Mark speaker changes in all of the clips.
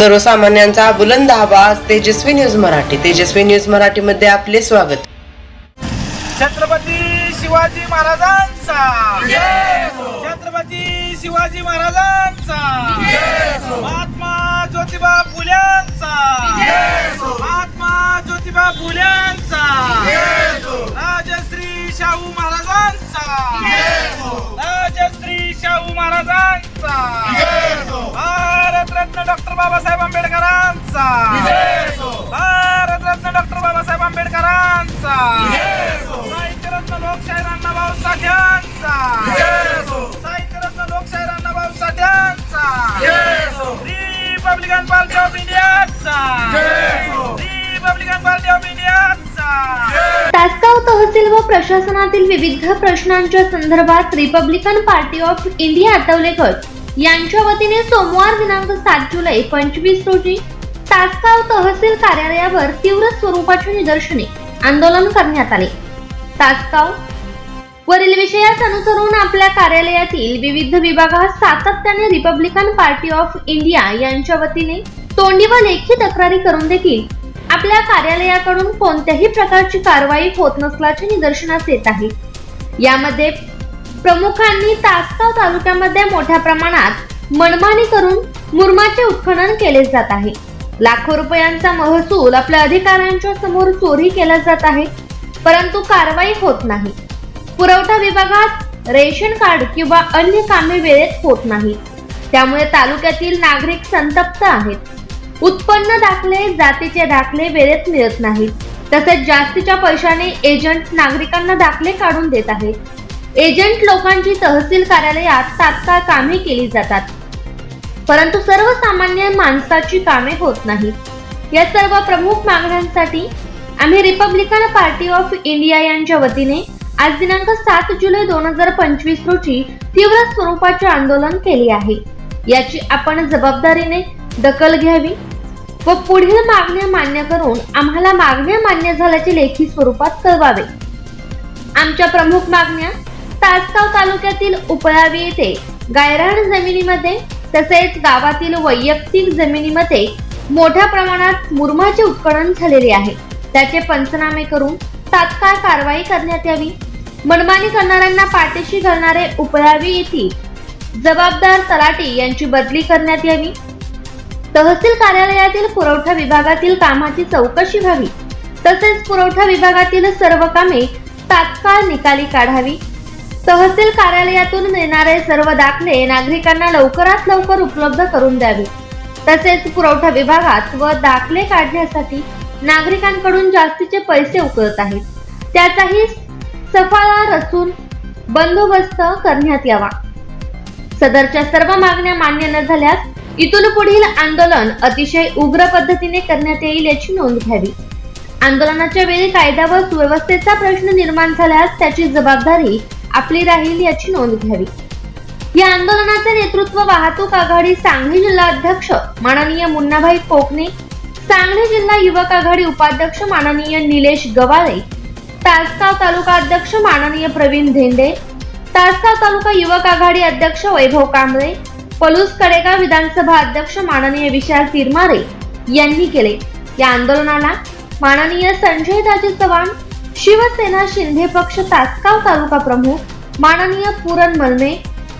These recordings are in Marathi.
Speaker 1: सर्वसामान्यांचा बुलंद आवाज तेजस्वी न्यूज मराठी. तेजस्वी न्यूज मराठी मध्ये आपले स्वागत.
Speaker 2: छत्रपती शिवाजी महाराजांचा. छत्रपती शिवाजी महाराजांचा. महात्मा ज्योतिबा फुल्यांचा. महात्मा ज्योतिबा फुल्यांचा. राजश्री शाहू महाराजांचा. राजश्री शाहू महाराजांचा. डॉक्टर बाबासाहेब आंबेडकरांचा. भारतरत्न डॉक्टर बाबासाहेब आंबेडकरांचा. साहित्यरत्न लोकशाहीर अण्णाभाऊ साठ्यांचा साहित्यरत्न लोकशाहीर अण्णाभाऊ साठ्यांचा रिपब्लिकन पार्टी ऑफ इंडियाचा. रिपब्लिकन पार्टी ऑफ इंडियाचा.
Speaker 3: तासगाव तहसील व प्रशासनातील विविध प्रश्नांच्या संदर्भात Republican Party of India Athawale गट यांच्या वतीने सोमवार दिनांक सात जुलै पंचवीस रोजी तासगाव तहसील कार्यालयावर तीव्र स्वरूपाचे निदर्शने आंदोलन करण्यात आले. तासगाव वरील विषयास अनुसरून आपल्या कार्यालयातील विविध विभागात सातत्याने रिपब्लिकन पार्टी ऑफ इंडिया यांच्या वतीने तोंडी व लेखी तक्रारी करून देखील आपल्या कार्यालयाकडून कोणत्याही प्रकारची कारवाई होत नसल्याचे निदर्शनास येत आहे. यामध्ये प्रमुखांनी तासगाव तालुक्यामध्ये मोठ्या प्रमाणात मनमानी करून मुरमाचे उत्खनन केले जात आहे. लाखो रुपयांचा महसूल आपल्या अधिकाऱ्यांच्या समोर चोरी केला जात आहे परंतु कारवाई होत नाही. पुरवठा विभागात रेशन कार्ड किंवा अन्य कामे वेळेत होत नाही. त्यामुळे तालुक्यातील नागरिक संतप्त आहेत. उत्पन्न दाखले जातीचे दाखले वेळेत मिळत नाहीत तसेच जास्तीच्या पैशाने एजंट नागरिकांना दाखले काढून देत आहेत. एजंट लोकांची तहसील कार्यालयात तात्काळ कामे केली जातात. परंतु सर्वसामान्य माणसाची कामे होत नाहीत. या सर्व प्रमुख मागण्यांसाठी आम्ही रिपब्लिकन पार्टी ऑफ इंडिया यांच्या वतीने आज दिनांक सात जुलै दोन हजार पंचवीस रोजी तीव्र स्वरूपाचे आंदोलन केले आहे. याची आपण जबाबदारीने दखल घ्यावी व पुढील मागण्या मान्य करून आम्हाला मागण्या मान्य झाल्याचे लेखी स्वरूपात कळवावे. आमच्या प्रमुख मागण्या तासगाव तालुक्यातील उपळावी येथे गायरान जमिनीमध्ये तसेच गावातील वैयक्तिक जमिनीमध्ये मोठ्या प्रमाणात मुरमाचे उत्खनन झालेले आहे. त्याचे पंचनामे करून तात्काळ कारवाई करण्यात यावी. मनमानी करणाऱ्यांना पाठीशी घालणारे उपळावी येथील जबाबदार तलाठी यांची बदली करण्यात यावी. तहसील कार्यालयातील पुरवठा विभागातील कामाची चौकशी व्हावी. तसेच पुरवठा विभागातील सर्व कामे तात्काळ निकाली काढावी. तहसील कार्यालयातून मिळणारे सर्व दाखले नागरिकांना लवकरात लवकर उपलब्ध करून द्यावे. तसेच पुरवठा विभागात व दाखले काढण्यासाठी नागरिकांकडून जास्तीचे पैसे उकळत आहेत. त्याचाही सफाळा रचून बंदोबस्त करण्यात यावा. सदरच्या सर्व मागण्या मान्य न झाल्यास इथून पुढील आंदोलन अतिशय उग्र पद्धतीने करण्यात येईल याची नोंद घ्यावी. आंदोलनाच्या वेळी कायदा व सुव्यवस्थेचा प्रश्न निर्माण झाल्यास त्याची जबाबदारी आपली राहील याची नोंद घ्यावी. या आंदोलनाचे नेतृत्व वाहतूक आघाडी सांगली जिल्हा अध्यक्ष माननीय मुन्नाभाई कोकणे सांगली जिल्हा युवक आघाडी उपाध्यक्ष माननीय निलेश गवाळे तासगाव तालुका अध्यक्ष माननीय प्रवीण धेंडे तासगाव तालुका युवक आघाडी अध्यक्ष वैभव कांबळे पलूस कडेगाव विधानसभा अध्यक्ष माननीय विशाल तिरमारे यांनी केले. या आंदोलनाला माननीय संजय दाजी चव्हाण शिवसेना शिंदे पक्ष तासगाव तालुका प्रमुख माननीय पुरण मलमे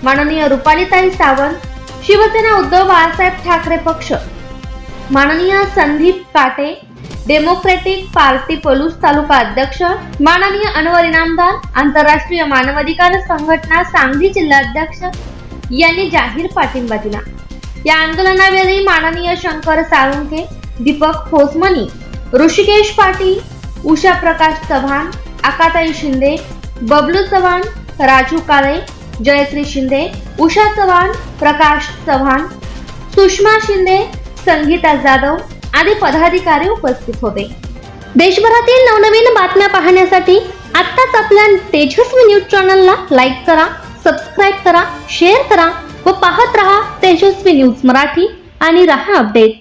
Speaker 3: माननीय रुपालीताई सावंत शिवसेना उद्धव बाळासाहेब ठाकरे पक्ष माननीय संदीप काटे डेमोक्रेटिक पार्टी पलूस तालुका अध्यक्ष माननीय अनवर इनामदार आंतरराष्ट्रीय मानवाधिकार संघटना सांगली जिल्हाध्यक्ष यांनी जाहीर पाठिंबा दिला. या आंदोलनावेळी माननीय शंकर साळुंके दीपक खोसमनी ऋषिकेश पाटील उषा प्रकाश चव्हाण आकाताई शिंदे बबलू चव्हाण राजू काळे जयश्री शिंदे उषा चव्हाण प्रकाश चव्हाण सुषमा शिंदे संगीता जाधव आदी पदाधिकारी उपस्थित होते. देशभरातील नवनवीन बातम्या पाहण्यासाठी आत्ताच आपल्या तेजस्वी न्यूज चॅनलला लाईक करा सबस्क्राईब करा शेअर करा व पाहत रहा तेजस्वी न्यूज मराठी आणि रहा अपडेट.